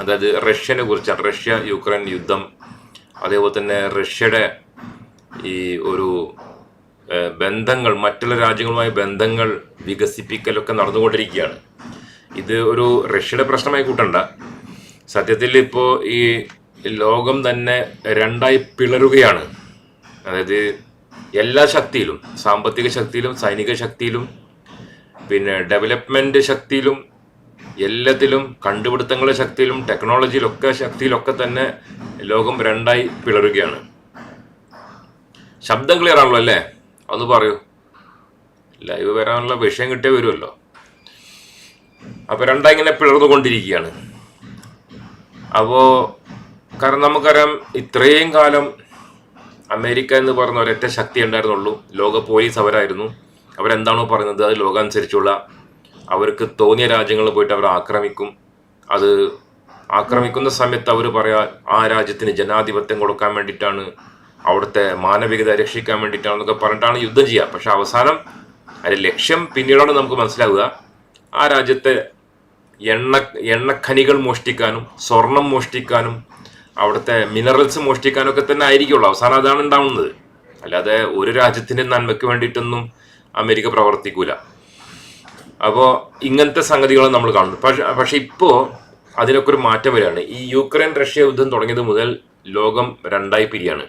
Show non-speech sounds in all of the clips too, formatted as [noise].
അതായത് റഷ്യനെ കുറിച്ചാണ്. Russia Ukraine യുദ്ധം. അതേപോലെ തന്നെ റഷ്യയുടെ ഈ ഒരു ബന്ധങ്ങൾ മറ്റുള്ള രാജ്യങ്ങളുമായി ബന്ധങ്ങൾ വികസിപ്പിക്കലൊക്കെ നടന്നുകൊണ്ടിരിക്കുകയാണ്. ഇത് ഒരു റഷ്യയുടെ പ്രശ്നമായി കൂട്ടണ്ട. സത്യത്തിൽ ഇപ്പോൾ ഈ ലോകം തന്നെ രണ്ടായി പിളരുകയാണ്. അതായത് എല്ലാ ശക്തിയിലും സാമ്പത്തിക ശക്തിയിലും സൈനിക ശക്തിയിലും പിന്നെ ഡെവലപ്മെന്റ് ശക്തിയിലും എല്ലാത്തിലും കണ്ടുപിടുത്തങ്ങളുടെ ശക്തിയിലും ടെക്നോളജിയിലൊക്കെ ശക്തിയിലൊക്കെ തന്നെ ലോകം രണ്ടായി പിളരുകയാണ്. ശബ്ദം ക്ലിയർ ആണല്ലോ അല്ലേ? അത് പറയൂ. ലൈവ് വരാനുള്ള വിഷയം കിട്ടേ വരുമല്ലോ അപ്പൊ രണ്ടായി ഇങ്ങനെ പിളർന്നുകൊണ്ടിരിക്കുകയാണ്. അപ്പോ കാരണം നമുക്കറിയാം ഇത്രയും കാലം അമേരിക്ക എന്ന് പറയുന്ന ഒരൊറ്റ ശക്തി ഉണ്ടായിരുന്നുള്ളൂ. ലോക പോലീസ് അവരായിരുന്നു. അവരെന്താണോ പറയുന്നത് അത് ലോകാനുസരിച്ചുള്ള അവർക്ക് തോന്നിയ രാജ്യങ്ങളിൽ പോയിട്ട് അവർ ആക്രമിക്കും. അത് ആക്രമിക്കുന്ന സമയത്ത് അവർ പറയാ ആ രാജ്യത്തിന് ജനാധിപത്യം കൊടുക്കാൻ വേണ്ടിയിട്ടാണ് അവിടുത്തെ മാനവികത രക്ഷിക്കാൻ വേണ്ടിയിട്ടാണെന്നൊക്കെ പറഞ്ഞിട്ടാണ് യുദ്ധം ചെയ്യുക. പക്ഷെ അവസാനം അതിന്റെ ലക്ഷ്യം പിന്നീടാണ് നമുക്ക് മനസ്സിലാവുക. ആ രാജ്യത്തെ എണ്ണ എണ്ണഖനികൾ മോഷ്ടിക്കാനും സ്വർണം മോഷ്ടിക്കാനും അവിടുത്തെ മിനറൽസ് മോഷ്ടിക്കാനും ഒക്കെ തന്നെ ആയിരിക്കുള്ളൂ. അവസാനം അതാണ് ഉണ്ടാവുന്നത്. അല്ലാതെ ഒരു രാജ്യത്തിന്റെ നന്മയ്ക്ക് വേണ്ടിയിട്ടൊന്നും അമേരിക്ക പ്രവർത്തിക്കൂല. അപ്പോൾ ഇങ്ങനത്തെ സംഗതികൾ നമ്മൾ കാണുന്നു പക്ഷെ പക്ഷെ ഇപ്പോൾ അതിനൊക്കെ ഒരു മാറ്റം വരികയാണ്. ഈ യുക്രൈൻ റഷ്യ യുദ്ധം തുടങ്ങിയത് മുതൽ ലോകം രണ്ടായി പിരിയാണ്.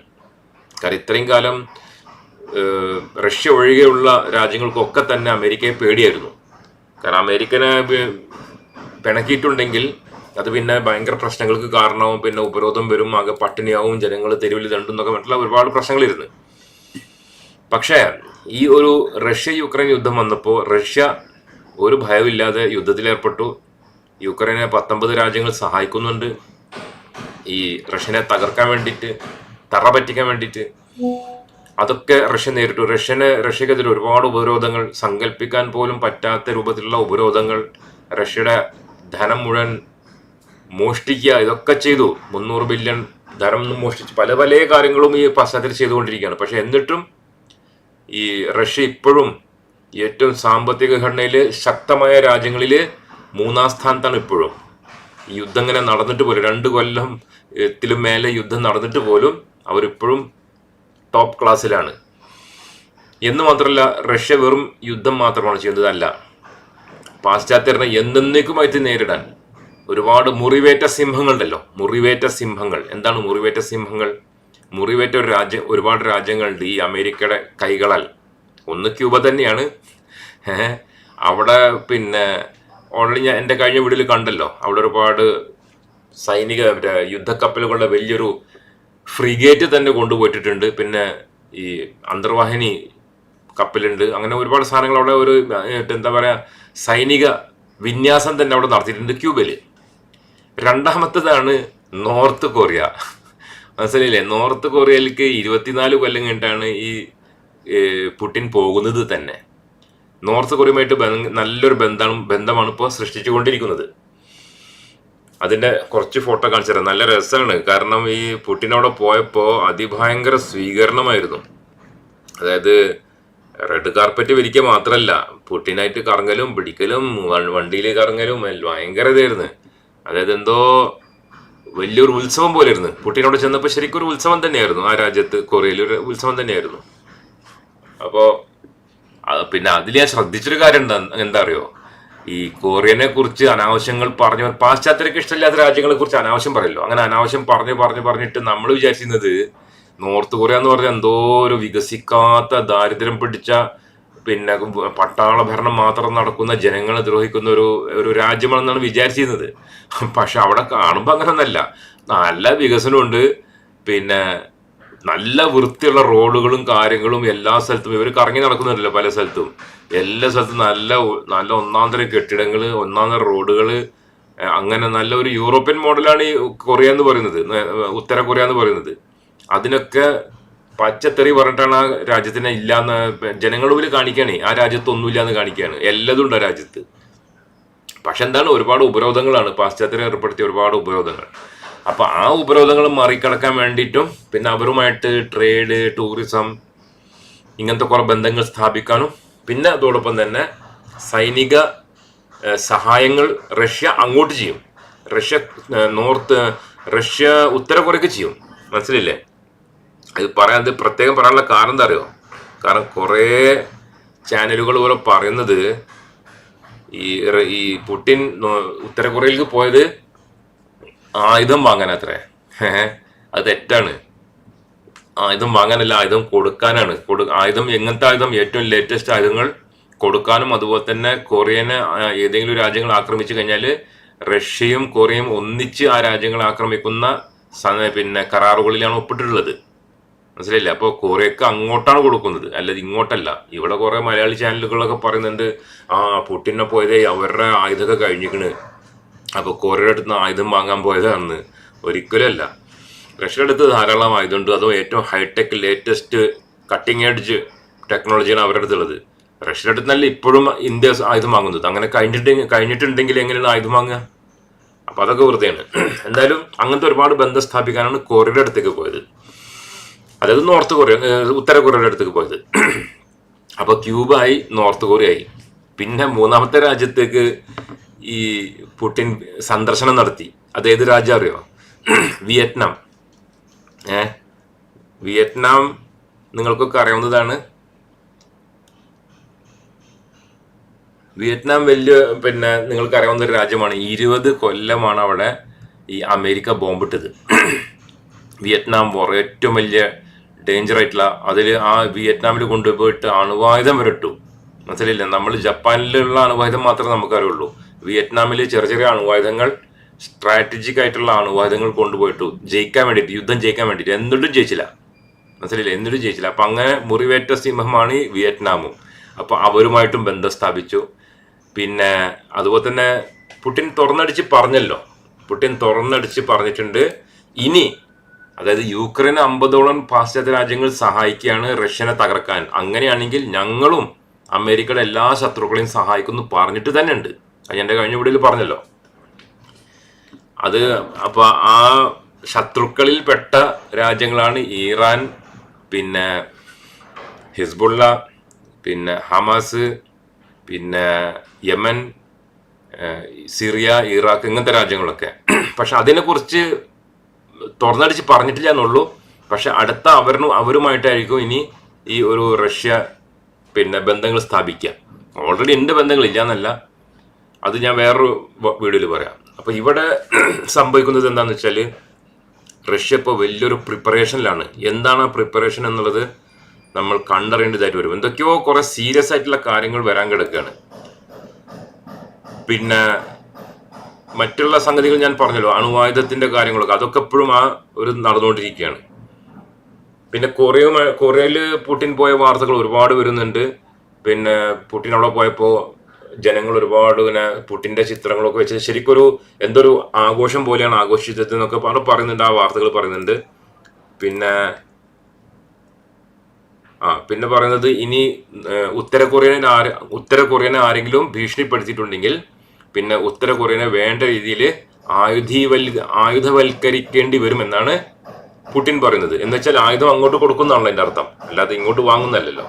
കാരണം ഇത്രയും കാലം റഷ്യ ഒഴികെയുള്ള രാജ്യങ്ങൾക്കൊക്കെ തന്നെ അമേരിക്കയെ പേടിയായിരുന്നു. കാരണം അമേരിക്കനെ പിണക്കിയിട്ടുണ്ടെങ്കിൽ അത് പിന്നെ ഭയങ്കര പ്രശ്നങ്ങൾക്ക് കാരണവും പിന്നെ ഉപരോധം വരും ആകെ പട്ടിണിയാവും ജനങ്ങൾ തെരുവിൽ തണ്ടുന്നൊക്കെ മറ്റുള്ള ഒരുപാട് പ്രശ്നങ്ങളിരുന്നു. പക്ഷേ ഈ ഒരു റഷ്യ യുക്രൈൻ യുദ്ധം വന്നപ്പോൾ റഷ്യ ഒരു ഭയമില്ലാതെ യുദ്ധത്തിലേർപ്പെട്ടു. യുക്രൈനെ പത്തൊമ്പത് രാജ്യങ്ങൾ സഹായിക്കുന്നുണ്ട്. ഈ റഷ്യനെ തകർക്കാൻ വേണ്ടിയിട്ട് തറ പറ്റിക്കാൻ വേണ്ടിയിട്ട്. അതൊക്കെ റഷ്യ നേരിട്ടു. റഷ്യന് റഷ്യക്കെതിരെ ഒരുപാട് ഉപരോധങ്ങൾ സങ്കല്പിക്കാൻ പോലും പറ്റാത്ത രൂപത്തിലുള്ള ഉപരോധങ്ങൾ റഷ്യയുടെ ധനം മുഴുവൻ മോഷ്ടിക്കുക ഇതൊക്കെ ചെയ്തു. മുന്നൂറ് ബില്യൺ ധനം മോഷ്ടിച്ച് പല പല കാര്യങ്ങളും ഈ പശ്ചാത്തലത്തിൽ ചെയ്തുകൊണ്ടിരിക്കുകയാണ്. പക്ഷെ എന്നിട്ടും ഈ റഷ്യ ഇപ്പോഴും ഏറ്റവും സാമ്പത്തിക ഘടനയിൽ ശക്തമായ രാജ്യങ്ങളിൽ മൂന്നാം സ്ഥാനത്താണ് ഇപ്പോഴും. യുദ്ധം ഇങ്ങനെ നടന്നിട്ട് പോലും രണ്ട് കൊല്ലം ത്തിലും മേലെ യുദ്ധം നടന്നിട്ട് പോലും അവരിപ്പോഴും ടോപ്പ് ക്ലാസ്സിലാണ്. എന്ന് മാത്രമല്ല റഷ്യ വെറും യുദ്ധം മാത്രമാണ് ചെയ്യുന്നതല്ല. പാശ്ചാത്യരനെ എന്നേക്കുമായിട്ട് നേരിടാൻ ഒരുപാട് മുറിവേറ്റ സിംഹങ്ങളുണ്ടല്ലോ. മുറിവേറ്റ സിംഹങ്ങൾ. എന്താണ് മുറിവേറ്റ സിംഹങ്ങൾ? മുറിവേറ്റ ഒരു രാജ്യം ഒരുപാട് രാജ്യങ്ങളുണ്ട് ഈ അമേരിക്കയുടെ കൈകളാൽ. ഒന്ന് ക്യൂബ തന്നെയാണ്. അവിടെ പിന്നെ ഓൾറെഡി ഞാൻ എന്റെ കഴിഞ്ഞ വീട്ടിൽ കണ്ടല്ലോ. അവിടെ ഒരുപാട് സൈനിക യുദ്ധക്കപ്പലുകളുടെ വലിയൊരു ഫ്രിഗേറ്റ് തന്നെ കൊണ്ടുപോയിട്ടിട്ടുണ്ട്. പിന്നെ ഈ അന്തർവാഹിനി കപ്പലുണ്ട്. അങ്ങനെ ഒരുപാട് സാധനങ്ങൾ അവിടെ ഒരു എന്താ പറയുക സൈനിക വിന്യാസം തന്നെ അവിടെ നടത്തിയിട്ടുണ്ട് ക്യൂബിൽ രണ്ടാമത്തതാണ് നോർത്ത് കൊറിയ. മനസ്സിലായില്ലേ? നോർത്ത് കൊറിയയിലേക്ക് ഇരുപത്തിനാല് കൊല്ലം കഴിഞ്ഞിട്ടാണ് ഈ പുടിൻ പോകുന്നത് തന്നെ. നോർത്ത് കൊറിയയുമായിട്ട് ബന്ധ- നല്ലൊരു ബന്ധം ബന്ധമാണ് ഇപ്പോൾ സൃഷ്ടിച്ചുകൊണ്ടിരിക്കുന്നത്. അതിന്റെ കുറച്ച് ഫോട്ടോ കാണിച്ചു തരാം. നല്ല രസമാണ്. കാരണം ഈ പുട്ടിനോടെ പോയപ്പോൾ അതിഭയങ്കര സ്വീകരണമായിരുന്നു. അതായത് റെഡ് കാർപ്പറ്റ് വിരിക്കുക മാത്രമല്ല പുട്ടിനായിട്ട് കറങ്ങലും പിടിക്കലും വണ്ടിയിൽ കറങ്ങലും ഭയങ്കര ഇതായിരുന്നു. അതായത് എന്തോ വലിയൊരു ഉത്സവം പോലെ ഇരുന്നു പുട്ടിനോട് ചെന്നപ്പോൾ ശരിക്കും ഒരു ഉത്സവം തന്നെയായിരുന്നു. ആ രാജ്യത്ത് കൊറിയയിൽ ഒരു ഉത്സവം തന്നെയായിരുന്നു. അപ്പോ പിന്നെ അതിൽ ഞാൻ ശ്രദ്ധിച്ചൊരു കാര്യം എന്താ എന്താ അറിയോ ഈ കൊറിയനെ കുറിച്ച് അനാവശ്യങ്ങൾ പറഞ്ഞു പാശ്ചാത്യർക്ക് ഇഷ്ടമില്ലാത്ത രാജ്യങ്ങളെ കുറിച്ച് അനാവശ്യം പറയല്ലോ. അങ്ങനെ അനാവശ്യം പറഞ്ഞു പറഞ്ഞു പറഞ്ഞിട്ട് നമ്മൾ വിചാരിച്ചിരുന്നത് നോർത്ത് കൊറിയ എന്ന് പറഞ്ഞാൽ എന്തോ ഒരു വികസിക്കാത്ത ദാരിദ്ര്യം പിടിച്ച പിന്നെ പട്ടാള ഭരണം മാത്രം നടക്കുന്ന ജനങ്ങളെ ദ്രോഹിക്കുന്ന ഒരു ഒരു രാജ്യമാണെന്നാണ് വിചാരിച്ചിരുന്നത്. പക്ഷെ അവിടെ കാണുമ്പോൾ അങ്ങനെയൊന്നല്ല നല്ല വികസനമുണ്ട്. പിന്നെ നല്ല വൃത്തിയുള്ള റോഡുകളും കാര്യങ്ങളും എല്ലാ സ്ഥലത്തും. ഇവർ കറങ്ങി നടക്കുന്നുണ്ടല്ലോ പല സ്ഥലത്തും. എല്ലാ സ്ഥലത്തും നല്ല നല്ല ഒന്നാം തരം കെട്ടിടങ്ങൾ ഒന്നാം തരം റോഡുകൾ അങ്ങനെ നല്ല ഒരു യൂറോപ്യൻ മോഡലാണ് ഈ കൊറിയ എന്ന് പറയുന്നത് ഉത്തര കൊറിയ എന്ന് പറയുന്നത്. അതിനൊക്കെ പച്ചത്തെറി പറഞ്ഞിട്ടാണ് ആ രാജ്യത്തിനെ ഇല്ലാന്ന് ജനങ്ങൾ മുമ്പിൽ കാണിക്കുകയാണ് ആ രാജ്യത്ത് ഒന്നുമില്ല എന്ന് കാണിക്കുകയാണ് എല്ലാതും ഉണ്ട് ആ രാജ്യത്ത്. പക്ഷെ എന്താണ് ഒരുപാട് ഉപരോധങ്ങളാണ്. പാശ്ചാത്യരെ ഏർപ്പെടുത്തിയ ഒരുപാട് ഉപരോധങ്ങൾ. അപ്പൊ ആ ഉപരോധങ്ങൾ മറികടക്കാൻ വേണ്ടിയിട്ടും പിന്നെ അവരുമായിട്ട് ട്രേഡ് ടൂറിസം ഇങ്ങനത്തെ കുറെ ബന്ധങ്ങൾ സ്ഥാപിക്കാനും പിന്നെ അതോടൊപ്പം തന്നെ സൈനിക സഹായങ്ങൾ റഷ്യ അങ്ങോട്ട് ചെയ്യും. റഷ്യ നോർത്ത് റഷ്യ ഉത്തര കൊറിയക്ക് ചെയ്യും. മനസ്സിലില്ലേ? അത് പറയാൻ അത് പ്രത്യേകം പറയാനുള്ള കാരണം എന്താ അറിയോ? കാരണം കുറേ ചാനലുകൾ പോലെ പറയുന്നത് ഈ ഈ പുടിൻ ഉത്തര കൊറിയയിലേക്ക് പോയത് ആയുധം വാങ്ങാൻ അത്രേ അത് തെറ്റാണ്. ആയുധം വാങ്ങാനല്ല ആയുധം കൊടുക്കാനാണ്. കൊടു ആയുധം എങ്ങനത്തെ ആയുധം? ഏറ്റവും ലേറ്റസ്റ്റ് ആയുധങ്ങൾ കൊടുക്കാനും അതുപോലെ തന്നെ കൊറിയനെ ഏതെങ്കിലും രാജ്യങ്ങൾ ആക്രമിച്ചു കഴിഞ്ഞാൽ റഷ്യയും കൊറിയയും ഒന്നിച്ച് ആ രാജ്യങ്ങൾ ആക്രമിക്കുന്ന പിന്നെ കരാറുകളിലാണ് ഒപ്പിട്ടിട്ടുള്ളത്. മനസ്സിലായില്ലേ? അപ്പോൾ കൊറിയക്ക് അങ്ങോട്ടാണ് കൊടുക്കുന്നത്. അല്ലാതെ ഇങ്ങോട്ടല്ല. ഇവിടെ കുറേ മലയാളി ചാനലുകളൊക്കെ പറയുന്നുണ്ട് ആ പുട്ടിനെ പോയതേ അവരുടെ ആയുധമൊക്കെ കഴിഞ്ഞിക്കണ് അപ്പോൾ കൊറിയയുടെ അടുത്ത് നിന്ന് ആയുധം വാങ്ങാൻ പോയതാണെന്ന് ഒരിക്കലും അല്ല റഷ്യയുടെ അടുത്ത് ധാരാളം ആയതുകൊണ്ട് അതും ഏറ്റവും hi tech latest cutting edge ടെക്നോളജിയാണ് അവരുടെ അടുത്തുള്ളത് റഷ്യയുടെ അടുത്ത് നല്ല ഇപ്പോഴും ഇന്ത്യ ആയുധം വാങ്ങുന്നത്. അങ്ങനെ കഴിഞ്ഞിട്ട് കഴിഞ്ഞിട്ടുണ്ടെങ്കിൽ എങ്ങനെയാണ് ആയുധം വാങ്ങുക? അപ്പൊ അതൊക്കെ വെറുതെയാണ് എന്തായാലും അങ്ങനത്തെ ഒരുപാട് ബന്ധം സ്ഥാപിക്കാനാണ് കൊറിയയുടെ അടുത്തേക്ക് പോയത്. അതായത് നോർത്ത് കൊറിയ ഉത്തര കൊറിയയുടെ അടുത്തേക്ക് പോയത്. അപ്പൊ ക്യൂബായി നോർത്ത് കൊറിയ ആയി പിന്നെ മൂന്നാമത്തെ രാജ്യത്തേക്ക് ഈ പുടിൻ സന്ദർശനം നടത്തി. അത് ഏത് രാജ്യം അറിയോ? വിയറ്റ്നാം. ഏ? വിയറ്റ്നാം നിങ്ങൾക്കൊക്കെ അറിയാവുന്നതാണ്. വിയറ്റ്നാം വലിയ പിന്നെ നിങ്ങൾക്ക് അറിയാവുന്ന ഒരു രാജ്യമാണ്. ഇരുപത് കൊല്ലമാണ് അവിടെ ഈ അമേരിക്ക ബോംബിട്ടത്. വിയറ്റ്നാം വോർ ഏറ്റവും വലിയ ഡേഞ്ചർ ആയിട്ടുള്ള അതിൽ ആ വിയറ്റ്നാമിൽ കൊണ്ടുപോയിട്ട് അണുവായുധം വരട്ടു മനസ്സിലില്ല നമ്മൾ ജപ്പാനിലുള്ള അണുവായുധം മാത്രമേ നമുക്കറിയുള്ളൂ. വിയറ്റ്നാമിൽ ചെറിയ ചെറിയ അണുവായുധങ്ങൾ സ്ട്രാറ്റജിക് ആയിട്ടുള്ള അണുവായുധങ്ങൾ കൊണ്ടുപോയിട്ട്. ജയിക്കാൻ വേണ്ടിയിട്ട് യുദ്ധം ജയിക്കാൻ വേണ്ടിയിട്ട്. എന്നിട്ടും ജയിച്ചില്ല. മനസ്സിലില്ല എന്നിട്ടും ജയിച്ചില്ല. അപ്പൊ അങ്ങനെ മുറിവേറ്റ സിംഹമാണ് ഈ വിയറ്റ്നാമും. അപ്പൊ അവരുമായിട്ടും ബന്ധം സ്ഥാപിച്ചു. പിന്നെ അതുപോലെ തന്നെ പുടിൻ തുറന്നടിച്ച് പറഞ്ഞല്ലോ. പുടിൻ തുറന്നടിച്ച് പറഞ്ഞിട്ടുണ്ട് ഇനി അതായത് യുക്രൈൻ അമ്പതോളം പാശ്ചാത്യ രാജ്യങ്ങൾ സഹായിക്കുകയാണ് റഷ്യനെ തകർക്കാൻ. അങ്ങനെയാണെങ്കിൽ ഞങ്ങളും അമേരിക്കയുടെ എല്ലാ ശത്രുക്കളെയും സഹായിക്കുന്നു പറഞ്ഞിട്ട് തന്നെ ഉണ്ട് എന്റെ കഴിഞ്ഞ വീഡിയോയിൽ പറഞ്ഞല്ലോ. അത് അപ്പൊ ആ ശത്രുക്കളിൽ പെട്ട രാജ്യങ്ങളാണ് ഇറാൻ പിന്നെ ഹിസ്ബുള്ള പിന്നെ ഹമാസ് പിന്നെ യമൻ സിറിയ ഇറാഖ് ഇങ്ങനത്തെ രാജ്യങ്ങളൊക്കെ. പക്ഷെ അതിനെക്കുറിച്ച് തുറന്നടിച്ച് പറഞ്ഞിട്ടില്ല എന്നുള്ളൂ. പക്ഷെ അടുത്ത അവരും അവരുമായിട്ടായിരിക്കും ഇനി ഈ ഒരു റഷ്യ പിന്നെ ബന്ധങ്ങൾ സ്ഥാപിക്കുക. ഓൾറെഡി ഉണ്ട് ബന്ധങ്ങളില്ല എന്നല്ല. അത് ഞാൻ വേറൊരു വീഡിയോയിൽ പറയാം. അപ്പോൾ ഇവിടെ [clears throat] സംഭവിക്കുന്നത് എന്താണെന്ന് വെച്ചാൽ റഷ്യ ഇപ്പോൾ വലിയൊരു പ്രിപ്പറേഷനിലാണ്. എന്താണ് ആ പ്രിപ്പറേഷൻ എന്നുള്ളത് നമ്മൾ കണ്ടറിയേണ്ടതായിട്ട് വരും. എന്തൊക്കെയോ കുറെ സീരിയസ് ആയിട്ടുള്ള കാര്യങ്ങൾ വരാൻ കിടക്കുകയാണ്. പിന്നെ മറ്റുള്ള സംഗതികൾ ഞാൻ പറഞ്ഞല്ലോ അണുവായുധത്തിന്റെ കാര്യങ്ങളൊക്കെ. അതൊക്കെ എപ്പോഴും ആ ഒരു നടന്നുകൊണ്ടിരിക്കുകയാണ്. പിന്നെ കൊറിയ കൊറിയയിൽ പുടിൻ പോയ വാർത്തകൾ ഒരുപാട് വരുന്നുണ്ട്. പിന്നെ പുടിൻ അവിടെ പോയപ്പോൾ ജനങ്ങൾ ഒരുപാട് ഇങ്ങനെ പുട്ടിന്റെ ചിത്രങ്ങളൊക്കെ വെച്ച് ശരിക്കും ഒരു എന്തൊരു ആഘോഷം പോലെയാണ് ആഘോഷിച്ചത് എന്നൊക്കെ അവിടെ പറയുന്നുണ്ട് ആ വാർത്തകൾ പറയുന്നുണ്ട്. പിന്നെ ആ പിന്നെ പറയുന്നത് ഇനി ഉത്തര കൊറിയനെ ഉത്തര കൊറിയനെ ആരെങ്കിലും ഭീഷണിപ്പെടുത്തിയിട്ടുണ്ടെങ്കിൽ പിന്നെ ഉത്തര കൊറിയനെ വേണ്ട രീതിയിൽ ആയുധീവൽ ആയുധവൽക്കരിക്കേണ്ടി വരുമെന്നാണ് പുടിൻ പറയുന്നത്. എന്ന് വെച്ചാൽ ആയുധം അങ്ങോട്ട് കൊടുക്കുന്നതാണല്ലോ എന്റെ അർത്ഥം. അല്ലാതെ ഇങ്ങോട്ട് വാങ്ങുന്നല്ലോ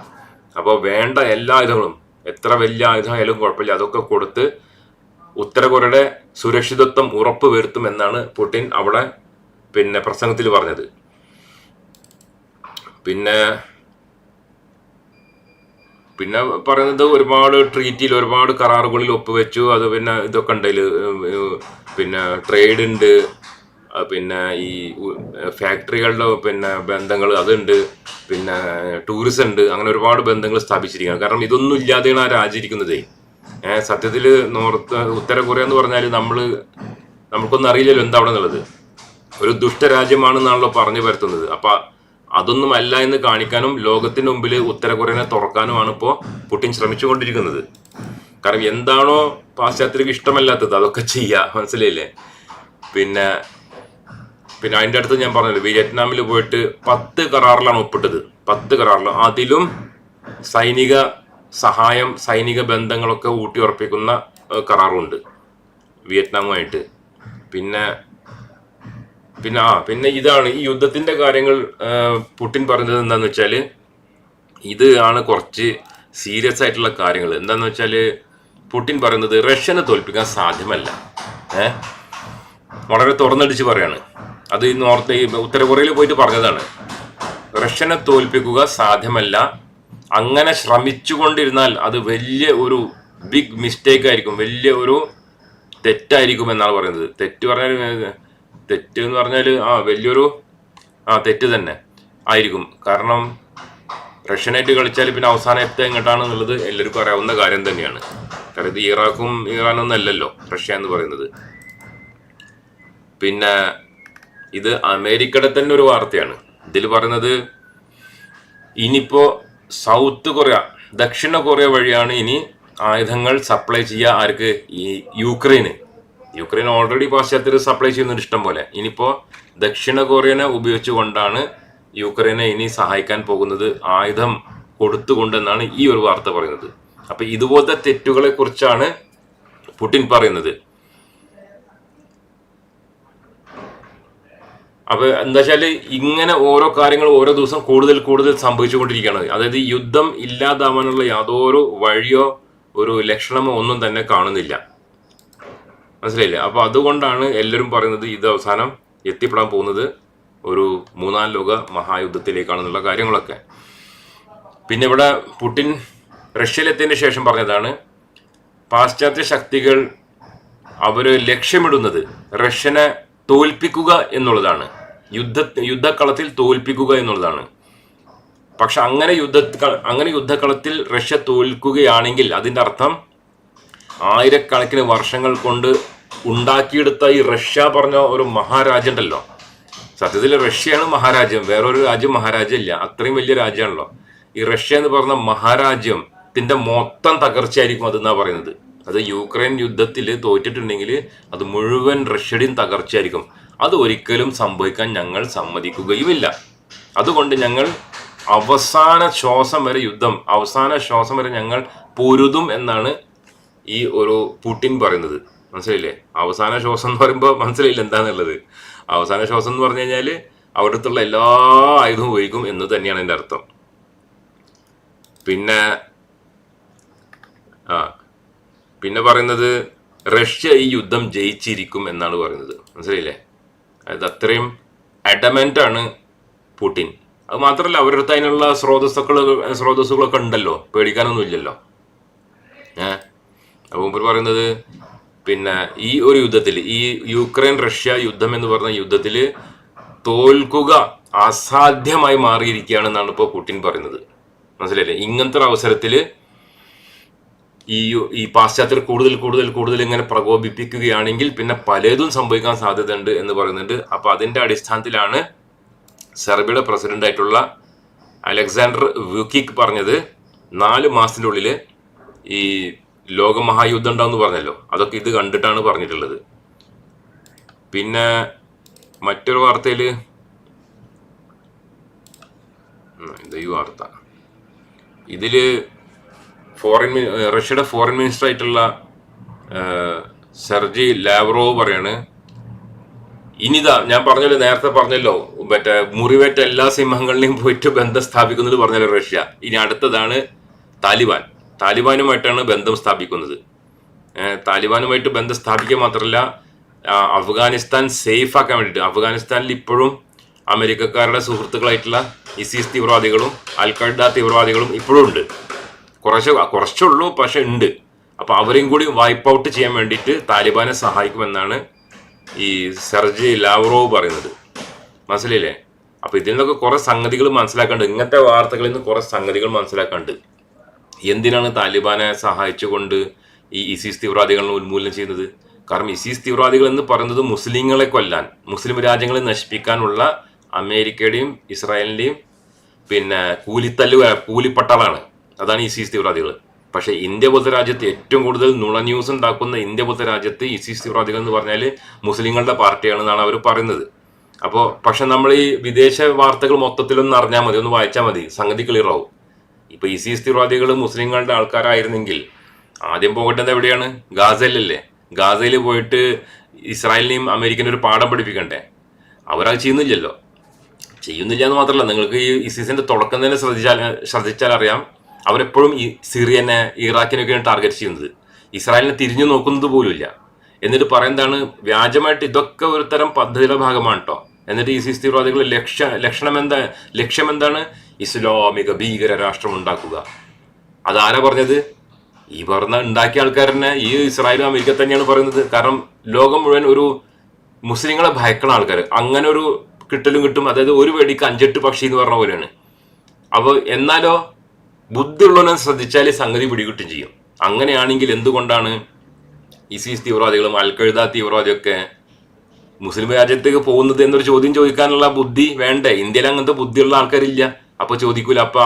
അപ്പോൾ വേണ്ട എല്ലാ ആയുധങ്ങളും. എത്ര വലിയ ആയുധമായാലും കുഴപ്പമില്ല. അതൊക്കെ കൊടുത്ത് ഉത്തര കൊറിയയുടെ സുരക്ഷിതത്വം ഉറപ്പ് വരുത്തുമെന്നാണ് പുടിൻ അവിടെ പിന്നെ പ്രസംഗത്തിൽ പറഞ്ഞത്. പിന്നെ പിന്നെ പറയുന്നത് ഒരുപാട് ട്രീറ്റിൽ ഒരുപാട് കരാറുകളിൽ ഒപ്പുവെച്ചു. അത് പിന്നെ ഇതൊക്കെ ഉണ്ടെങ്കിൽ പിന്നെ ട്രേഡ് ഉണ്ട്. പിന്നെ ഈ ഫാക്ടറികളുടെ പിന്നെ ബന്ധങ്ങൾ അതുണ്ട്. പിന്നെ ടൂറിസം ഉണ്ട്. അങ്ങനെ ഒരുപാട് ബന്ധങ്ങൾ സ്ഥാപിച്ചിരിക്കുകയാണ്. കാരണം ഇതൊന്നും ഇല്ലാതെയാണ് ആ രാജ്യം ഏഹ് സത്യത്തിൽ നോർത്ത് ഉത്തര കൊറിയ എന്ന് പറഞ്ഞാൽ നമ്മൾ നമുക്കൊന്നും അറിയില്ലല്ലോ എന്താ അവിടെ എന്നുള്ളത്. ഒരു ദുഷ്ടരാജ്യമാണെന്നാണല്ലോ പറഞ്ഞു പരത്തുന്നത്. അപ്പൊ അതൊന്നും അല്ല എന്ന് കാണിക്കാനും ലോകത്തിന് മുമ്പിൽ ഉത്തര കൊറിയനെ തുറക്കാനുമാണ് ഇപ്പോൾ പുടിൻ ശ്രമിച്ചുകൊണ്ടിരിക്കുന്നത്. കാരണം എന്താണോ പാശ്ചാത്യർക്ക് ഇഷ്ടമല്ലാത്തത് അതൊക്കെ ചെയ്യുക മനസ്സിലായില്ലേ? പിന്നെ പിന്നെ അതിന്റെ അടുത്ത് ഞാൻ പറഞ്ഞല്ലോ വിയറ്റ്നാമിൽ പോയിട്ട് പത്ത് കരാറിലാണ് ഒപ്പിട്ടത്. പത്ത് കരാറിൽ അതിലും സൈനിക സഹായം സൈനിക ബന്ധങ്ങളൊക്കെ ഊട്ടി ഉറപ്പിക്കുന്ന കരാറുണ്ട് വിയറ്റ്നാമുമായിട്ട്. പിന്നെ പിന്നെ ആ പിന്നെ ഇതാണ് ഈ യുദ്ധത്തിന്റെ കാര്യങ്ങൾ പുട്ടിൻ പറഞ്ഞത് എന്താന്ന് വെച്ചാൽ ഇത് ആണ് കുറച്ച് സീരിയസ് ആയിട്ടുള്ള കാര്യങ്ങൾ എന്താന്ന് വെച്ചാൽ പുട്ടിൻ പറയുന്നത് റഷ്യനെ തോൽപ്പിക്കാൻ സാധ്യമല്ല. ഏഹ് വളരെ തുറന്നടിച്ച് പറയാണ്. അത് നോർത്ത് ഉത്തര കൊറിയയിൽ പോയിട്ട് പറഞ്ഞതാണ്. റഷ്യനെ തോൽപ്പിക്കുക സാധ്യമല്ല. അങ്ങനെ ശ്രമിച്ചുകൊണ്ടിരുന്നാൽ അത് വലിയ ഒരു ബിഗ് മിസ്റ്റേക്ക് ആയിരിക്കും. വലിയ ഒരു തെറ്റായിരിക്കും എന്നാണ് പറയുന്നത്. തെറ്റ് പറഞ്ഞാൽ തെറ്റ് എന്ന് പറഞ്ഞാൽ ആ വലിയൊരു ആ തെറ്റ് തന്നെ ആയിരിക്കും. കാരണം റഷ്യനായിട്ട് കളിച്ചാൽ പിന്നെ അവസാനം എത്തുക എങ്ങോട്ടാണെന്നുള്ളത് എല്ലാവർക്കും അറിയാവുന്ന കാര്യം തന്നെയാണ്. കാരണം ഇത് ഇറാഖും ഇറാനൊന്നും അല്ലല്ലോ റഷ്യ എന്ന് പറയുന്നത്. പിന്നെ ഇത് അമേരിക്കയുടെ തന്നെ ഒരു വാർത്തയാണ്. ഇതിൽ പറയുന്നത് ഇനിയിപ്പോ സൗത്ത് കൊറിയ ദക്ഷിണ കൊറിയ വഴിയാണ് ഇനി ആയുധങ്ങൾ സപ്ലൈ ചെയ്യുക ആർക്ക്? ഈ യുക്രൈന്. യുക്രൈൻ ഓൾറെഡി പാശ്ചാത്യർ സപ്ലൈ ചെയ്യുന്നുണ്ട് ഇഷ്ടം പോലെ. ഇനിയിപ്പോ ദക്ഷിണ കൊറിയനെ ഉപയോഗിച്ചുകൊണ്ടാണ് യുക്രൈനെ ഇനി സഹായിക്കാൻ പോകുന്നത് ആയുധം കൊടുത്തുകൊണ്ടെന്നാണ് ഈ ഒരു വാർത്ത പറയുന്നത്. അപ്പൊ ഇതുപോലത്തെ തെറ്റുകളെ കുറിച്ചാണ് പുടിൻ പറയുന്നത്. അപ്പൊ എന്താ വെച്ചാൽ ഇങ്ങനെ ഓരോ കാര്യങ്ങൾ ഓരോ ദിവസം കൂടുതൽ കൂടുതൽ സംഭവിച്ചുകൊണ്ടിരിക്കുകയാണ്. അതായത് യുദ്ധം ഇല്ലാതാവാനുള്ള യാതൊരു വഴിയോ ഒരു ലക്ഷണമോ ഒന്നും തന്നെ കാണുന്നില്ല. മനസ്സിലായില്ലേ? അപ്പോൾ അതുകൊണ്ടാണ് എല്ലാവരും പറയുന്നത് ഇത് അവസാനം എത്തിപ്പെടാൻ പോകുന്നത് ഒരു മൂന്നാം ലോക മഹായുദ്ധത്തിലേക്കാണെന്നുള്ള കാര്യങ്ങളൊക്കെ. പിന്നെ ഇവിടെ പുടിൻ റഷ്യയിലെത്തിയതിന് ശേഷം പറഞ്ഞതാണ് പാശ്ചാത്യ ശക്തികൾ അവർ ലക്ഷ്യമിടുന്നത് റഷ്യനെ തോൽപ്പിക്കുക എന്നുള്ളതാണ്. യുദ്ധ യുദ്ധക്കളത്തിൽ തോൽപ്പിക്കുക എന്നുള്ളതാണ്. പക്ഷെ അങ്ങനെ യുദ്ധ അങ്ങനെ യുദ്ധക്കളത്തിൽ റഷ്യ തോൽക്കുകയാണെങ്കിൽ അതിന്റെ അർത്ഥം ആയിരക്കണക്കിന് വർഷങ്ങൾ കൊണ്ട് ഉണ്ടാക്കിയെടുത്ത ഈ റഷ്യ പറഞ്ഞ ഒരു മഹാരാജ്യണ്ടല്ലോ. സത്യത്തിൽ റഷ്യയാണ് മഹാരാജ്യം വേറൊരു രാജ്യം മഹാരാജ്യം ഇല്ല അത്രയും വലിയ രാജ്യമാണല്ലോ. ഈ റഷ്യ എന്ന് പറഞ്ഞ മഹാരാജ്യത്തിന്റെ മൊത്തം തകർച്ചയായിരിക്കും അതെന്നാ പറയുന്നത്. അത് യുക്രൈൻ യുദ്ധത്തിൽ തോറ്റിട്ടുണ്ടെങ്കിൽ അത് മുഴുവൻ റഷ്യയുടെയും തകർച്ചയായിരിക്കും. അത് ഒരിക്കലും സംഭവിക്കാൻ ഞങ്ങൾ സമ്മതിക്കുകയുമില്ല. അതുകൊണ്ട് ഞങ്ങൾ അവസാന ശ്വാസം വരെ യുദ്ധം അവസാന ശ്വാസം വരെ ഞങ്ങൾ പൊരുതും എന്നാണ് ഈ ഒരു പുട്ടിൻ പറയുന്നത്. മനസ്സിലായില്ലേ? അവസാന ശ്വാസം എന്ന് പറയുമ്പോൾ മനസ്സിലായില്ല എന്താണെന്നുള്ളത് അവസാന ശ്വാസം എന്ന് പറഞ്ഞു കഴിഞ്ഞാൽ അവിടുത്തുള്ള എല്ലാ ആയുധവും ഉപയോഗിക്കും എന്ന് തന്നെയാണ് എന്റെ അർത്ഥം. പിന്നെ ആ പിന്നെ പറയുന്നത് റഷ്യ ഈ യുദ്ധം ജയിച്ചിരിക്കും എന്നാണ് പറയുന്നത്. മനസ്സിലായില്ലേ? അതായത് അത്രയും അഡമന്റ് ആണ് പുടിൻ. അത് മാത്രമല്ല അവരടുത്ത് അതിനുള്ള സ്രോതസ്സുകൾ സ്രോതസ്സുകളൊക്കെ ഉണ്ടല്ലോ. പേടിക്കാനൊന്നും ഇല്ലല്ലോ. ഏഹ് അപ്പോൾ മുമ്പ് പറയുന്നത് പിന്നെ ഈ ഒരു യുദ്ധത്തിൽ ഈ യുക്രൈൻ റഷ്യ യുദ്ധം എന്ന് പറഞ്ഞ യുദ്ധത്തിൽ തോൽക്കുക അസാധ്യമായി മാറിയിരിക്കുകയാണെന്നാണ് ഇപ്പോൾ പുടിൻ പറയുന്നത്. മനസ്സിലായില്ലേ? ഇങ്ങനത്തെ ഒരു അവസരത്തിൽ ഈ ഈ പാശ്ചാത്യർ കൂടുതൽ കൂടുതൽ കൂടുതൽ ഇങ്ങനെ പ്രകോപിപ്പിക്കുകയാണെങ്കിൽ പിന്നെ പലതും സംഭവിക്കാൻ സാധ്യതയുണ്ട് എന്ന് പറയുന്നുണ്ട്. അപ്പോൾ അതിന്റെ അടിസ്ഥാനത്തിലാണ് സെർബിയയുടെ പ്രസിഡന്റ് ആയിട്ടുള്ള അലക്സാണ്ടർ വ്യൂക്കിക് പറഞ്ഞത് നാല് മാസത്തിന്റെ ഉള്ളിൽ ഈ ലോകമഹായുദ്ധം ഉണ്ടാവും പറഞ്ഞല്ലോ. അതൊക്കെ ഇത് കണ്ടിട്ടാണ് പറഞ്ഞിട്ടുള്ളത്. പിന്നെ മറ്റൊരു വാർത്തയിൽ ഈ വാർത്ത ഇതിൽ ഫോറിൻ റഷ്യയുടെ ഫോറിൻ മിനിസ്റ്റർ ആയിട്ടുള്ള സെർജി ലാവ്റോവ് പറയാണ് ഇനിതാ ഞാൻ പറഞ്ഞല്ലോ നേരത്തെ പറഞ്ഞല്ലോ മറ്റേ മുറിവേറ്റ എല്ലാ സിംഹങ്ങളിലെയും പോയിട്ട് ബന്ധം സ്ഥാപിക്കുന്നത് പറഞ്ഞല്ലോ റഷ്യ. ഇനി അടുത്തതാണ് താലിബാൻ. താലിബാനുമായിട്ടാണ് ബന്ധം സ്ഥാപിക്കുന്നത്. താലിബാനുമായിട്ട് ബന്ധം സ്ഥാപിക്കുക മാത്രമല്ല അഫ്ഗാനിസ്ഥാൻ സേഫ് ആക്കാൻ വേണ്ടിയിട്ട്. അഫ്ഗാനിസ്ഥാനിൽ ഇപ്പോഴും അമേരിക്കക്കാരുടെ സുഹൃത്തുക്കളായിട്ടുള്ള ഇസീസ് തീവ്രവാദികളും അൽ ഖൈഡ തീവ്രവാദികളും ഇപ്പോഴും ഉണ്ട്. കുറച്ച് കുറച്ചുള്ളൂ പക്ഷെ ഉണ്ട്. അപ്പൊ അവരെയും കൂടി വൈപ്പ് ഔട്ട് ചെയ്യാൻ വേണ്ടിയിട്ട് താലിബാനെ സഹായിക്കുമെന്നാണ് ഈ സെർജി ലാവ്റോവ് പറയുന്നത്. മനസ്സിലില്ലേ അപ്പൊ ഇതിൽ നിന്നൊക്കെ കുറെ സംഗതികൾ മനസ്സിലാക്കാണ്ട് ഇങ്ങനത്തെ വാർത്തകളിൽ നിന്ന് കുറെ സംഗതികൾ മനസ്സിലാക്കാണ്ട് എന്തിനാണ് താലിബാനെ സഹായിച്ചുകൊണ്ട് ഈ ഇസീസ് തീവ്രവാദികളെ ഉന്മൂലനം ചെയ്യുന്നത്? കാരണം ഇസീസ് തീവ്രവാദികൾ എന്ന് പറയുന്നത് മുസ്ലിങ്ങളെ കൊല്ലാൻ മുസ്ലിം രാജ്യങ്ങളെ നശിപ്പിക്കാനുള്ള അമേരിക്കയുടെയും ഇസ്രായേലിന്റെയും പിന്നെ കൂലിത്തല്ല് കൂലിപ്പട്ടാളാണ്. അതാണ് ഇസീസ് തീവ്രവാദികൾ. പക്ഷേ ഇന്ത്യ പോലത്തെ രാജ്യത്ത് ഏറ്റവും കൂടുതൽ നുണ ന്യൂസ് ഉണ്ടാക്കുന്ന ഇന്ത്യ പോലത്തെ രാജ്യത്ത് ഇസീസ് തീവ്രവാദികൾ എന്ന് പറഞ്ഞാൽ മുസ്ലിങ്ങളുടെ പാർട്ടിയാണെന്നാണ് അവർ പറയുന്നത്. അപ്പോൾ പക്ഷെ നമ്മൾ ഈ വിദേശ വാർത്തകൾ മൊത്തത്തിലൊന്ന് അറിഞ്ഞാൽ മതി ഒന്ന് വായിച്ചാൽ മതി. സംഗതി ക്ലിയർ ആവും ഇപ്പൊ ഇസീസ് തീവ്രവാദികൾ മുസ്ലിങ്ങളുടെ ആൾക്കാരായിരുന്നെങ്കിൽ ആദ്യം പോകേണ്ടത് എവിടെയാണ്? ഗാസയിലല്ലേ. ഗാസയിൽ പോയിട്ട് ഇസ്രായേലിനെയും അമേരിക്കനും ഒരു പാഠം പഠിപ്പിക്കണ്ടേ? അവരത് ചെയ്യുന്നില്ലല്ലോ. ചെയ്യുന്നില്ല എന്ന് മാത്രമല്ല നിങ്ങൾക്ക് ഈ ഇസീസിന്റെ തുടക്കം തന്നെ ശ്രദ്ധിച്ചാൽ ശ്രദ്ധിച്ചാൽ അറിയാം അവരെപ്പോഴും ഈ സിറിയനെ ഇറാഖിനൊക്കെയാണ് ടാർഗറ്റ് ചെയ്യുന്നത്. ഇസ്രായേലിനെ തിരിഞ്ഞു നോക്കുന്നത് പോലുമില്ല എന്നിട്ട് പറയുന്നതാണ് വ്യാജമായിട്ട് ഇതൊക്കെ ഒരു തരം പദ്ധതിയുടെ ഭാഗമാണ് കേട്ടോ എന്നിട്ട് ഈ സിസ് തീവ്രവാദികൾ ലക്ഷ്യ ലക്ഷണം എന്താ ലക്ഷ്യം എന്താണ്? ഇസ്ലാമിക ഭീകര രാഷ്ട്രം ഉണ്ടാക്കുക. അതാരാ പറഞ്ഞത്? ഈ പറഞ്ഞ ഉണ്ടാക്കിയ ആൾക്കാർ തന്നെ ഈ ഇസ്രായേലും അമേരിക്ക തന്നെയാണ് പറയുന്നത്. കാരണം ലോകം മുഴുവൻ ഒരു മുസ്ലിങ്ങളെ ഭയക്കണ ആൾക്കാർ അങ്ങനെ ഒരു കിട്ടലും കിട്ടും. അതായത് ഒരു വെടിക്ക് അഞ്ചെട്ട് പക്ഷി എന്ന് പറഞ്ഞ പോലെയാണ്. അപ്പോൾ എന്നാലോ ബുദ്ധിയുള്ളവനെ ശ്രദ്ധിച്ചാൽ സംഗതി പിടികിട്ടും ചെയ്യും. അങ്ങനെയാണെങ്കിൽ എന്തുകൊണ്ടാണ് ഇസീസ് തീവ്രവാദികളും അൽഖഴുദ തീവ്രവാദിയൊക്കെ മുസ്ലിം രാജ്യത്തേക്ക് പോകുന്നത് എന്നൊരു ചോദ്യം ചോദിക്കാനുള്ള ബുദ്ധി വേണ്ടേ? ഇന്ത്യയിൽ അങ്ങനത്തെ ബുദ്ധിയുള്ള ആൾക്കാരില്ല. അപ്പൊ ചോദിക്കൂല അപ്പൊ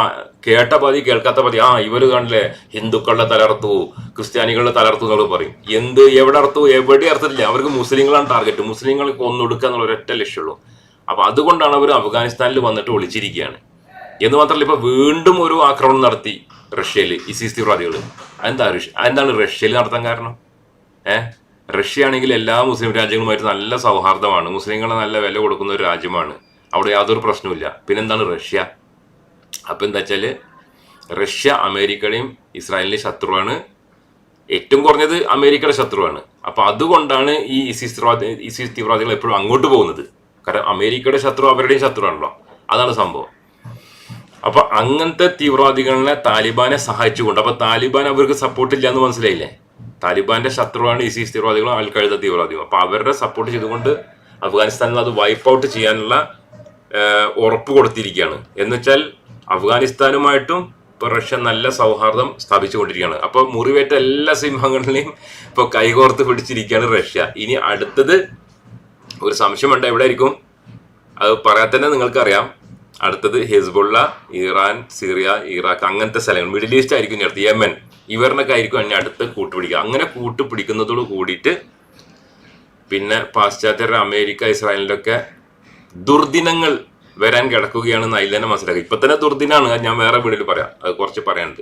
കേട്ട പതി കേൾക്കാത്ത പതി. ആ ഇവർ കാണില്ലേ ഹിന്ദുക്കളുടെ തലർത്തു ക്രിസ്ത്യാനികളുടെ തലർത്തു എന്നുള്ളത് പറയും. എന്ത് എവിടെ അർത്തു എവിടെ അർത്ഥത്തില്ല അവർക്ക് മുസ്ലിങ്ങളാണ് ടാർഗറ്റ്. മുസ്ലിങ്ങൾക്ക് ഒന്നൊടുക്കുക എന്നുള്ള ഒരൊറ്റ ലക്ഷ്യമുള്ളൂ അപ്പൊ അതുകൊണ്ടാണ് അവർ അഫ്ഗാനിസ്ഥാനിൽ വന്നിട്ട് ഒളിച്ചിരിക്കുകയാണ്. എന്ന് മാത്രമല്ല ഇപ്പൊ വീണ്ടും ഒരു ആക്രമണം നടത്തി റഷ്യയിൽ സി തീവ്രവാദികൾ എന്താ എന്താണ് റഷ്യയിൽ നടത്താൻ കാരണം? ഏഹ് റഷ്യ ആണെങ്കിൽ എല്ലാ മുസ്ലിം രാജ്യങ്ങളുമായിട്ട് നല്ല സൗഹാർദ്ദമാണ്. മുസ്ലിങ്ങളെ നല്ല വില കൊടുക്കുന്ന ഒരു രാജ്യമാണ്. അവിടെ യാതൊരു പ്രശ്നവുമില്ല. പിന്നെന്താണ് റഷ്യ? അപ്പം എന്താ വെച്ചാൽ റഷ്യ അമേരിക്കയുടെയും ഇസ്രായേലിന്റെയും ശത്രുവാണ്. ഏറ്റവും കുറഞ്ഞത് അമേരിക്കയുടെ ശത്രുവാണ്. അപ്പോൾ അതുകൊണ്ടാണ് ഈ ഇസിസ് തീവ്രവാദി ഇസിസ് തീവ്രവാദികൾ എപ്പോഴും അങ്ങോട്ട് പോകുന്നത്. കാരണം അമേരിക്കയുടെ ശത്രു അവരുടെയും ശത്രുവാണല്ലോ. അതാണ് സംഭവം. അപ്പൊ അങ്ങനത്തെ തീവ്രവാദികളെ താലിബാനെ സഹായിച്ചുകൊണ്ട് അപ്പൊ താലിബാൻ അവർക്ക് സപ്പോർട്ട് ഇല്ല എന്ന് മനസ്സിലായില്ലേ? താലിബാന്റെ ശത്രുവാണ് ഇസീസ് തീവ്രവാദികളും അൽ ഖൈദ തീവ്രവാദികളും. അപ്പൊ അവരുടെ സപ്പോർട്ട് ചെയ്തുകൊണ്ട് അഫ്ഗാനിസ്ഥാനിൽ അത് വൈപ്പ് ഔട്ട് ചെയ്യാനുള്ള ഉറപ്പ് കൊടുത്തിരിക്കുകയാണ്. എന്ന് വെച്ചാൽ അഫ്ഗാനിസ്ഥാനുമായിട്ടും ഇപ്പൊ റഷ്യ നല്ല സൗഹാർദ്ദം സ്ഥാപിച്ചുകൊണ്ടിരിക്കുകയാണ്. അപ്പൊ മുറിവേറ്റ എല്ലാ സിംഹങ്ങളിലെയും ഇപ്പൊ കൈകോർത്ത് പിടിച്ചിരിക്കുകയാണ് റഷ്യ. ഇനി അടുത്തത് ഒരു സംശയമുണ്ട് എവിടെ ആയിരിക്കും അത് പറയാത്തന്നെ നിങ്ങൾക്കറിയാം. അടുത്തത് ഹിസ്ബുള്ള ഇറാൻ സിറിയ ഇറാഖ് അങ്ങനത്തെ സ്ഥലങ്ങൾ. മിഡിൽ ഈസ്റ്റ് ആയിരിക്കും ഇനി അടുത്ത്. യമൻ. ഇവരിനൊക്കെ ആയിരിക്കും അതിന് അടുത്ത് കൂട്ടുപിടിക്കുക. അങ്ങനെ കൂട്ടുപിടിക്കുന്നതോട് കൂടിയിട്ട് പിന്നെ പാശ്ചാത്യരുടെ അമേരിക്ക ഇസ്രായേലിന്റെ ഒക്കെ ദുർദിനങ്ങൾ വരാൻ കിടക്കുകയാണെന്ന് അതിൽ തന്നെ മനസ്സിലാക്കുക. ഇപ്പം തന്നെ ദുർദിനാണ്. ഞാൻ വേറെ വീഡിയോയിൽ പറയാം. അത് കുറച്ച് പറയാനുണ്ട്.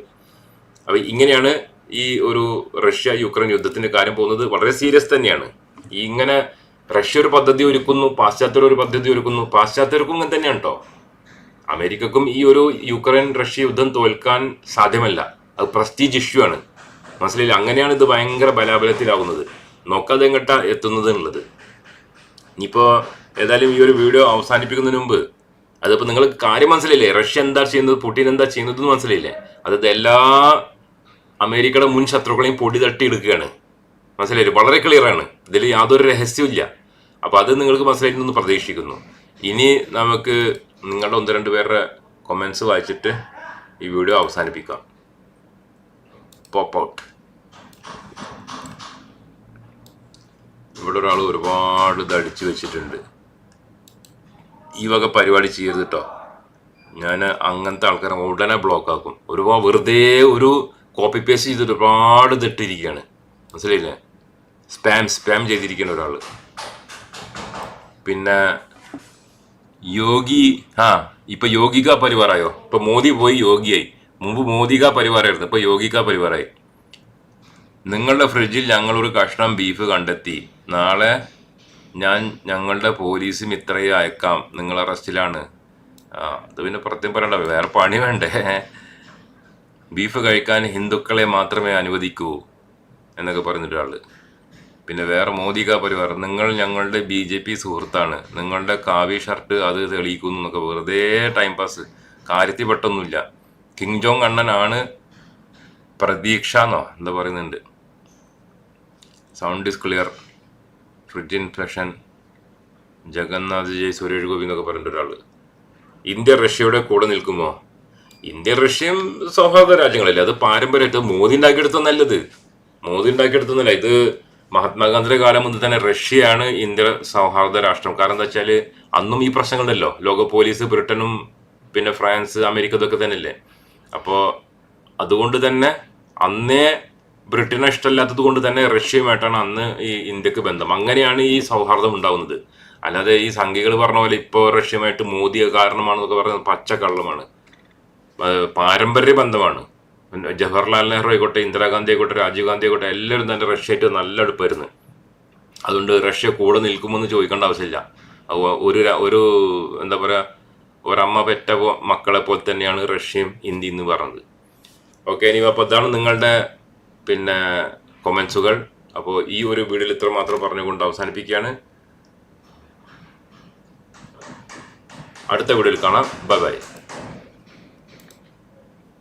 അപ്പോൾ ഇങ്ങനെയാണ് ഈ ഒരു റഷ്യ യുക്രൈൻ യുദ്ധത്തിന്റെ കാര്യം പോകുന്നത്. വളരെ സീരിയസ് തന്നെയാണ്. ഇങ്ങനെ റഷ്യ ഒരു പദ്ധതി ഒരുക്കുന്നു പാശ്ചാത്യർ ഒരു പദ്ധതി ഒരുക്കുന്നു. പാശ്ചാത്യർക്കും ഇങ്ങനെ തന്നെയാണ് കേട്ടോ അമേരിക്കക്കും ഈ ഒരു യുക്രൈൻ റഷ്യ യുദ്ധം തോൽക്കാൻ സാധ്യമല്ല. അത് പ്രസ്റ്റീജ് ഇഷ്യൂ ആണ്. മനസ്സിലായില്ല? അങ്ങനെയാണ് ഇത് ഭയങ്കര ബലാബലത്തിലാകുന്നത് നോക്കാതെ എങ്ങട്ട എത്തുന്നത് എന്നുള്ളത് ഇനിയിപ്പോ ഏതായാലും ഈ ഒരു വീഡിയോ അവസാനിപ്പിക്കുന്നതിന് മുമ്പ് അതിപ്പോ നിങ്ങൾ കാര്യം മനസ്സിലായില്ലേ? റഷ്യ എന്താ ചെയ്യുന്നത്? പുടിൻ എന്താ ചെയ്യുന്നത് എന്ന് മനസ്സിലായില്ലേ? അതായത് എല്ലാ അമേരിക്കയുടെ മുൻ ശത്രുക്കളെയും പൊടി തട്ടി എടുക്കുകയാണ്. മനസ്സിലായില്ലേ? വളരെ ക്ലിയറാണ് ഇതിൽ യാതൊരു രഹസ്യവും ഇല്ല അപ്പൊ അത് നിങ്ങൾക്ക് മനസ്സിലായിട്ടുണ്ടെന്ന് പ്രതീക്ഷിക്കുന്നു. ഇനി നമുക്ക് നിങ്ങളുടെ ഒന്ന് രണ്ട് പേരുടെ കൊമൻസ് വായിച്ചിട്ട് ഈ വീഡിയോ അവസാനിപ്പിക്കാം. പോപ്പ് ഔട്ട് ഇവിടെ ഒരാൾ ഒരുപാട് ഇത് അടിച്ചു വെച്ചിട്ടുണ്ട്. ഈ വക പരിപാടി ചെയ്യരുത് കേട്ടോ ഞാൻ അങ്ങനത്തെ ആൾക്കാരെ ഉടനെ ബ്ലോക്ക് ആക്കും. ഒരുപാട് വെറുതെ ഒരു കോപ്പി പേസ്റ്റ് ചെയ്ത് ഒരുപാട് ഇതിട്ടിരിക്കുകയാണ് മനസ്സിലായില്ലേ? സ്പാം സ്പാം ചെയ്തിരിക്കുന്ന ഒരാൾ പിന്നെ യോഗി ആ ഇപ്പൊ യോഗിക പരിവാറായോ? ഇപ്പൊ മോദി പോയി യോഗിയായി. മുമ്പ് മോദിക പരിവാറായിരുന്നു ഇപ്പൊ യോഗിക പരിവാറായി. നിങ്ങളുടെ ഫ്രിഡ്ജിൽ ഞങ്ങൾ ഒരു കഷ്ണം ബീഫ് കണ്ടെത്തി. നാളെ ഞാൻ ഞങ്ങളുടെ പോലീസ് മിത്രയെ അയക്കാം. നിങ്ങൾ അറസ്റ്റിലാണ് ആ അത് പിന്നെ പ്രത്യേകം പറയണ്ട വേറെ പണി വേണ്ടേ? ബീഫ് കഴിക്കാൻ ഹിന്ദുക്കളെ മാത്രമേ അനുവദിക്കൂ എന്നൊക്കെ പറഞ്ഞിട്ടൊരാൾ പിന്നെ വേറെ മോദിക പരിവാർ. നിങ്ങൾ ഞങ്ങളുടെ ബി ജെ പി സുഹൃത്താണ്. നിങ്ങളുടെ കാവ്യ ഷർട്ട് അത് തെളിയിക്കുന്നു എന്നൊക്കെ വെറുതെ ടൈം പാസ് കാര്യത്തിൽ പെട്ടൊന്നുമില്ല. കിങ് ജോങ് അണ്ണനാണ് പ്രതീക്ഷ എന്നോ എന്താ പറയുന്നുണ്ട്. Sound is clear fridge infection Jagannath ജയ് സുരേഷ് ഗോപി എന്നൊക്കെ പറഞ്ഞിട്ട് ഒരാൾ ഇന്ത്യ റഷ്യയുടെ കൂടെ നിൽക്കുമോ? ഇന്ത്യ റഷ്യയും സൗഹാർദ്ദ രാജ്യങ്ങളല്ലേ? അത് പാരമ്പര്യമായിട്ട് മോദി ഉണ്ടാക്കിയെടുത്ത നല്ലത്. മോദി ഉണ്ടാക്കിയെടുത്തൊന്നല്ല ഇത് മഹാത്മാഗാന്ധിയുടെ കാലം മുതൽ തന്നെ റഷ്യയാണ് ഇന്ത്യ സൗഹാർദ്ദ രാഷ്ട്രം. കാരണം എന്താ വെച്ചാൽ അന്നും ഈ പ്രശ്നങ്ങളുണ്ടല്ലോ. ലോക പോലീസ് ബ്രിട്ടനും പിന്നെ ഫ്രാൻസ് അമേരിക്ക ഇതൊക്കെ തന്നെയല്ലേ. അപ്പോൾ അതുകൊണ്ട് തന്നെ അന്നേ ബ്രിട്ടനെ ഇഷ്ടമല്ലാത്തത് കൊണ്ട് തന്നെ റഷ്യയുമായിട്ടാണ് അന്ന് ഈ ഇന്ത്യയ്ക്ക് ബന്ധം. അങ്ങനെയാണ് ഈ സൗഹാർദ്ദം ഉണ്ടാവുന്നത്. അല്ലാതെ ഈ സംഘികൾ പറഞ്ഞ പോലെ ഇപ്പോൾ റഷ്യയുമായിട്ട് മോദി കാരണമാണെന്നൊക്കെ പറയുന്നത് പച്ചക്കള്ളമാണ്. പാരമ്പര്യ ബന്ധമാണ്. ജവഹർലാൽ നെഹ്റു ആയിക്കോട്ടെ ഇന്ദിരാഗാന്ധി ആയിക്കോട്ടെ രാജീവ് ഗാന്ധി ആയിക്കോട്ടെ എല്ലാവരും തന്നെ റഷ്യയായിട്ട് നല്ല അടുപ്പായിരുന്നു. അതുകൊണ്ട് റഷ്യ കൂടെ നിൽക്കുമെന്ന് ചോദിക്കേണ്ട ആവശ്യമില്ല. ഒരു ഒരു എന്താ പറയുക ഒരമ്മ പെറ്റ മക്കളെ പോലെ തന്നെയാണ് റഷ്യയും ഇന്ത്യയും എന്ന് പറഞ്ഞത്. ഓക്കെ ഇനി അപ്പോൾ ഇതാണ് നിങ്ങളുടെ പിന്നെ കൊമൻസുകൾ അപ്പോൾ ഈ ഒരു വീഡിയോയിൽ ഇത്ര മാത്രം പറഞ്ഞുകൊണ്ട് അവസാനിപ്പിക്കുകയാണ്. അടുത്ത വീഡിയോയിൽ കാണാം. Bye bye